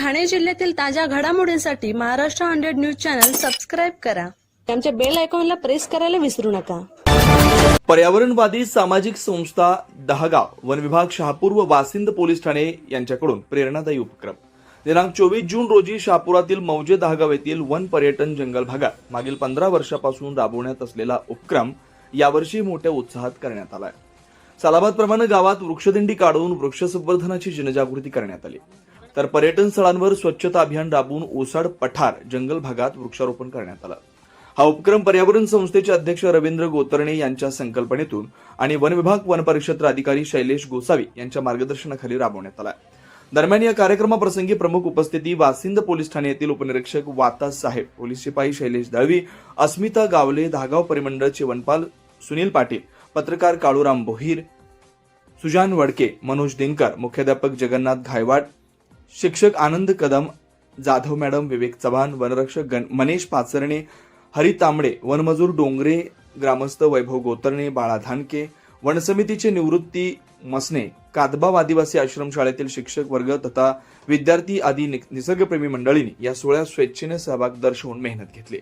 ठाणे जिल्ह्यातील ताज्या घडामोडींसाठी Maharashtra hundred news channel subscribe करा. आमच्या बेल आयकॉनला प्रेस करायला विसरू नका. पर्यावरणवादी सामाजिक संस्था दहागाव वन विभाग शहापूर व वासिंद पोलीस ठाणे यांच्याकडून प्रेरणादायी उपक्रम. दिनांक चोवीस जून रोजी शहापुरातील मौजे दहागाव येथील वन पर्यटन जंगल भागात मागील पंधरा वर्षापासून राबवण्यात असलेला उपक्रम यावर्षी मोठ्या उत्साहात करण्यात आलाय. सालाबादप्रमाणे गावात वृक्षदिंडी काढून वृक्ष संवर्धनाची जनजागृती करण्यात आली. तर पर्यटन स्थळांवर स्वच्छता अभियान राबवून ओसाड पठार जंगल भागात वृक्षारोपण करण्यात आलं. हा उपक्रम पर्यावरण संस्थेचे अध्यक्ष रवींद्र गोतरणे यांच्या संकल्पनेतून आणि वन विभाग वन परिक्षेत्र अधिकारी शैलेश गोसावी यांच्या मार्गदर्शनाखाली राबवण्यात आला. दरम्यान या कार्यक्रमाप्रसंगी प्रमुख उपस्थिती वासिंद पोलीस ठाणे येथील उपनिरीक्षक वाता साहेब पोलीस शिपाई शैलेश दळवी अस्मिता गावले धागाव परिमंडळचे वनपाल सुनील पाटील पत्रकार काळूराम बोहीर सुजान वडके मनोज दिनकर मुख्याध्यापक जगन्नाथ घायवाड शिक्षक आनंद कदम जाधव मॅडम विवेक चव्हाण वनरक्षक गण मनेश पाचरणे हरी तांबडे वनमजूर डोंगरे ग्रामस्थ वैभव गोतरणे बाळा धानके वनसमितीचे निवृत्ती मसने कादबाव आदिवासी आश्रमशाळेतील शिक्षक वर्ग तथा विद्यार्थी आदी नि- निसर्गप्रेमी मंडळींनी या सोहळ्यात स्वेच्छेने सहभाग दर्शवून मेहनत घेतली.